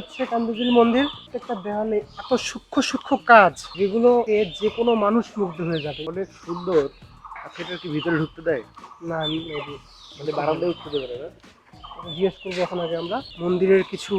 হচ্ছে কান্দুজির মন্দির। প্রত্যেকটা দেওয়ালে এত সূক্ষ্ম সূক্ষ্ম কাজ যেগুলো যে কোনো মানুষ মুগ্ধ হয়ে যাবে। অনেক সুন্দর। সেটা কি ভিতরে ঢুকতে দেয়? না। মানে বারান্দায় উঠতে দেবে না? জিজ্ঞেস করব এখন আগে আমরা। মন্দিরের কিছু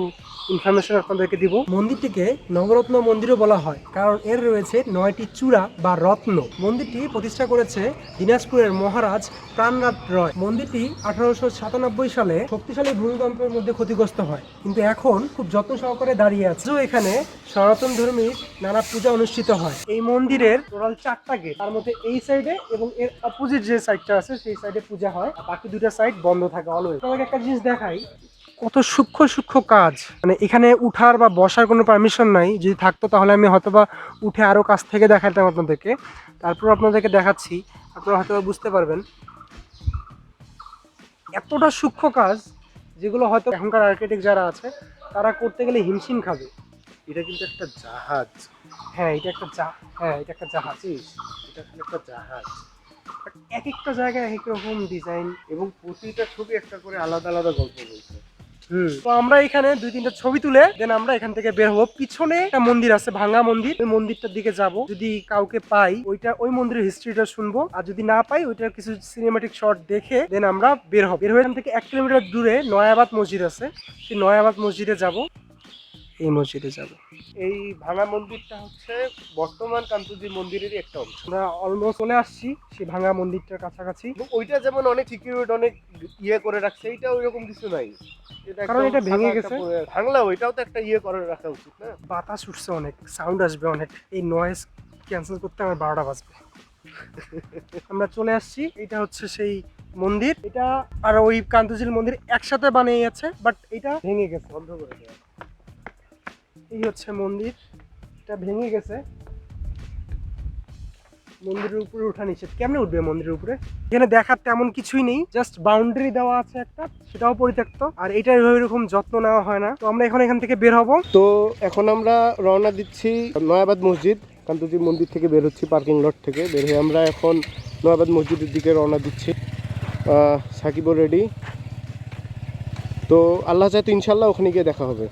ইনফরমেশন আপনাদেরকে দিব। মন্দিরটিকে নবরত্ন মন্দিরও বলা হয়, কারণ এর রয়েছে নয়টি চূড়া বা রত্ন। মন্দিরটি প্রতিষ্ঠা করেছে দিনাজপুরের মহারাজ প্রাণনাথ রয়। মন্দিরটি আঠারোশো সাতানব্বই সালে শক্তিশালী ভূমিকম্পের মধ্যে ক্ষতিগ্রস্ত হয়, কিন্তু এখন খুব যত্ন সহকারে দাঁড়িয়ে আছে। এখানে সনাতন ধর্মীর নানা পূজা অনুষ্ঠিত হয়। এই মন্দিরের টোটাল চারটা গেট তার মধ্যে এই সাইডে এবং এর অপোজিট যে সাইডটা আছে, সেই সাইডে পূজা হয়। বাকি দুটা সাইড বন্ধ থাকে অলওয়েজ তোমাকে একটা জিনিস দেখাই, কত সূক্ষ্ম সূক্ষ্ম কাজ। মানে এখানে উঠার বা বসার কোনো পারমিশন নাই, যদি থাকতো তাহলে আমি হয়তোবা উঠে আরও কাছ থেকে দেখাতাম আপনাদেরকে। তারপর আপনাদেরকে দেখাচ্ছি, আপনারা হয়তো বুঝতে পারবেন। এতটা সূক্ষ্ম কাজ, যেগুলো হয়তো এখনকার আর্কিটেক্ট যারা আছে, তারা করতে গেলে হিমশিম খাবে। এটা কিন্তু একটা জাহাজ। হ্যাঁ এটা একটা জা হ্যাঁ এটা একটা জাহাজ। এটা একটা জাহাজ। এক একটা জায়গায় এক রকম ডিজাইন এবং প্রতিটা ছবি একটা করে আলাদা আলাদা গল্প বলছে। তো আমরা এখানে দুই তিনটা ছবি তুলে দেন আমরা এখান থেকে বের হব। পিছনে একটা মন্দির আছে ভাঙা মন্দির। ওই মন্দিরটার দিকে যাব। যদি কাউকে পাই ওইটা ওই মন্দিরের হিস্ট্রিটা শুনব। আর যদি না পাই ওইটার কিছু সিনেমাটিক শট দেখে দেন আমরা বের হব। বের হয়ে এখান থেকে এক কিলোমিটার দূরে নয়াবাদ মসজিদ আছে। সেই নয়াবাদ মসজিদে যাব। এই মসজিদে যাব। এই ভাঙা মন্দিরটা হচ্ছে বর্তমান কান্তজি মন্দিরেরই একটা অংশ। আমরা অলমোস্ট চলে আসছি সেই ভাঙা মন্দিরটার কাছাকাছি। ওইটা যেমন অনেক সিকিউরিটি অনেক ইয়ে করে রাখছে এইটা ওইরকম কিছু নাই। কারণ এটা ভেঙে গেছে। ভাঙলেও এটাও তো একটা ইয়ে করে রাখা উচিত না? বাতাস উঠছে অনেক সাউন্ড আসবে অনেক। এই নয়েজ ক্যান্সেল করতে আমার বারোটা বাজবে। আমরা চলে আসছি এটা হচ্ছে সেই মন্দির। এটা আর ওই কান্তজিল মন্দির একসাথে বানিয়ে আছে বাট এটা ভেঙে গেছে। বন্ধ করে দেওয়া। এই হচ্ছে মন্দির। এটা ভেঙে গেছে। মন্দিরের উপরে ওঠা নিষেধ। কেমনে উঠবে মন্দিরের উপরে? এখানে দেখার তেমন কিছুই নেই। জাস্ট বাউন্ডারি দেওয়া আছে একটা, সেটাও পরিত্যক্ত। আর এটা এরকম যত্ন নেওয়া হয় না। তো আমরা এখন এখান থেকে বের হব। তো এখন আমরা রওনা দিচ্ছি নয়াবাদ মসজিদ। কান্তজি মন্দির থেকে বের হচ্ছি, পার্কিং লট থেকে। বের হয়ে আমরা এখন নয়াবাদ মসজিদের দিকে রওনা দিচ্ছি। সাকিবও রেডি তো আল্লাহ চাই তো ইনশাল্লাহ ওখানে গিয়ে দেখা হবে।